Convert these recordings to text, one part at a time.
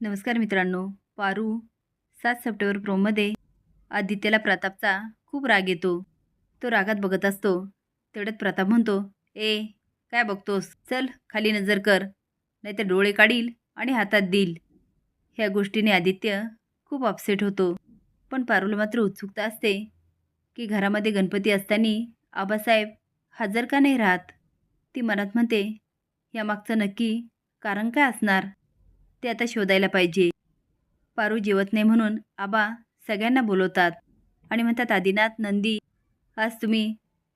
नमस्कार मित्रांनो. पारू सात सप्टेंबर प्रोमध्ये आदित्यला प्रतापचा खूप राग येतो. तो रागात बघत असतो. तेवढ्यात प्रताप म्हणतो ए काय बघतोस? चल खाली नजर कर. नाहीतर डोळे काढील आणि हातात देईल. ह्या गोष्टीने आदित्य खूप अपसेट होतो. पण पारूला मात्र उत्सुकता असते की घरामध्ये गणपती असताना आबासाहेब हजर का नाही राहत? ती मनात म्हणते यामागचं नक्की कारण काय असणार? ते आता शोधायला पाहिजे. पारू जेवत नाही म्हणून आबा सगळ्यांना बोलवतात आणि म्हणतात आदिनाथ नंदी आज तुम्ही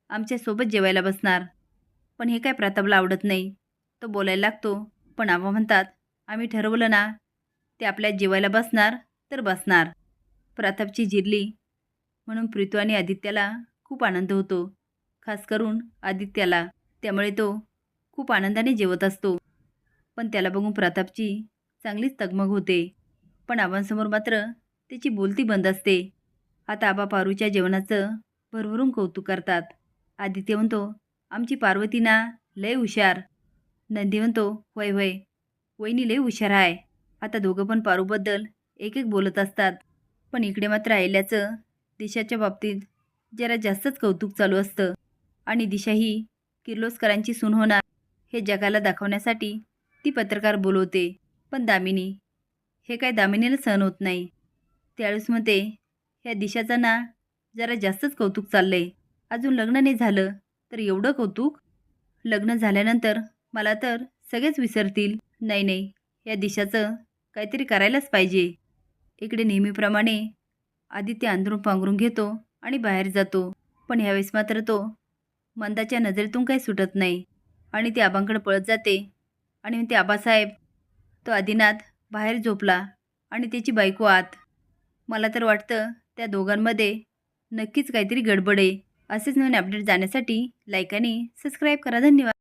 आमच्यासोबत जेवायला बसणार. पण हे काय प्रतापला आवडत नाही. तो बोलायला लागतो. पण आबा म्हणतात आम्ही ठरवलं ना ते आपल्या जेवायला बसणार तर बसणार. प्रतापची जिरली. म्हणून प्रीतू आणि आदित्याला खूप आनंद होतो. खास करून आदित्याला. त्यामुळे तो खूप आनंदाने जेवत असतो. पण त्याला बघून प्रतापची चांगलीच तगमग होते. पण आबांसमोर मात्र त्याची बोलती बंद असते. आता आबा पारूच्या जेवणाचं भरभरून कौतुक करतात. आदित्य म्हणतो आमची पार्वती ना लय हुशार. नंदी म्हणतो वय वय वहिनी लय हुशार आहे आता दोघं पण पारूबद्दल एक एक बोलत असतात. पण इकडे मात्र आयल्याचं दिशाच्या बाबतीत जरा जास्तच कौतुक चालू असतं. आणि दिशा ही किर्लोस्करांची सून होणार हे जगाला दाखवण्यासाठी ती पत्रकार बोलवते. पण दामिनी. हे काय दामिनीला सहन होत नाही. त्यावेळेस म्हणते ह्या दिशाचं ना जरा जास्तच कौतुक चाललंय. अजून लग्न नाही झालं तर एवढं कौतुक? लग्न झाल्यानंतर मला तर सगळेच विसरतील. नाही नाही या दिशाचं काहीतरी करायलाच पाहिजे. इकडे नेहमीप्रमाणे आदित्य अंधरून पांघरून घेतो आणि बाहेर जातो. पण ह्यावेळेस मात्र तो मंदाच्या नजरेतून काही सुटत नाही. आणि ती आबांकडे पळत जाते. आणि म्हणते आबासाहेब तो आदिनाथ बाहेर झोपला आणि त्याची बायको आत. मला तर वाटतं त्या दोघांमध्ये नक्कीच काहीतरी गडबड आहे. असेच नवीन अपडेट जाण्यासाठी लाईक आणि सबस्क्राईब करा. धन्यवाद.